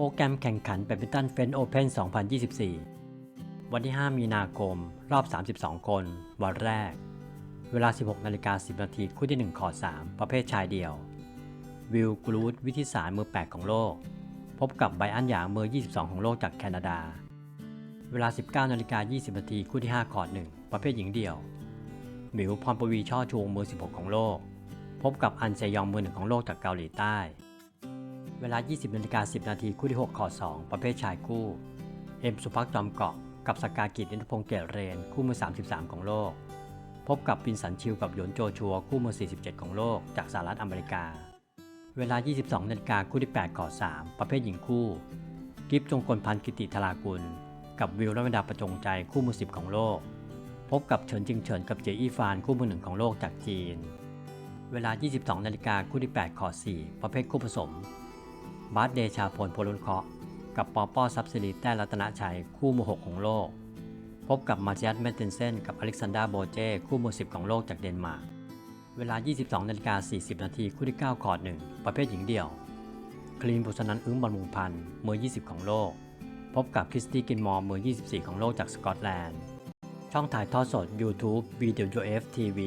โปรแกรมแข่งขันแบดมินตันเฟนโอเพน2024 วันที่ 5 มีนาคม รอบ 32 คน วันแรก เวลา 16นาฬิกา10 นาที คู่ที่1คอร์ด3ประเภทชายเดี่ยว วิลกรูดวิทิสารมือ 8 ของโลก พบกับไบอันหยางมือ 22 ของโลกจากแคนาดา เวลา 19นาฬิกา20 นาที คู่ที่5คอร์ด1ประเภทหญิงเดี่ยว หมิวพรปวีช่อชวงมือ 16 ของโลก พบกับอันเซยองมือหนึ่งของโลกจากเกาหลีใต้ เวลา 20นาฬิกา10 นาทีคู่ที่6คอ2 ประเภทชายคู่ เอ็มสุภักจอมเกาะ กับสกากิจนินทพงษ์เกตเรน คู่มือ 33 ของโลก พบกับปินสันชิวกับหยวนโจชัว คู่มือ 47 ของโลก จากสหรัฐอเมริกา เวลา 22นาฬิกาคู่ที่8คอ3 ประเภทหญิงคู่ กิฟจงกลพันธ์กิติธรากุล กับวิลรัตดาประจงใจ คู่มือ 10 ของโลก พบกับเฉินจิงเฉินกับเจอี้ฟาน คู่มือหนึ่งของโลกจากจีน เวลา 22นาฬิกาคู่ที่8คอ4 ประเภทคู่ผสม บาสเดชาพลโพลุนเคาะ กับปอปอซับซิลิแต้รัตนชัย คู่มือ 6 ของโลก พบกับมาเจียสเมตเทนเซนกับอเล็กซานดราโบเจ คู่มือ 10 ของโลกจากเดนมาร์ก เวลา 22นาฬิกา40 นาทีคู่ที่ 9 คอร์ด1ประเภทหญิงเดี่ยว คลีนบุษนันอึ้งบอลมุงพันธ์มือ 20 ของโลก พบกับคริสตี้กินมอร์มือ 24 ของโลกจากสกอตแลนด์ ช่องถ่ายทอดสด YouTube VWF TV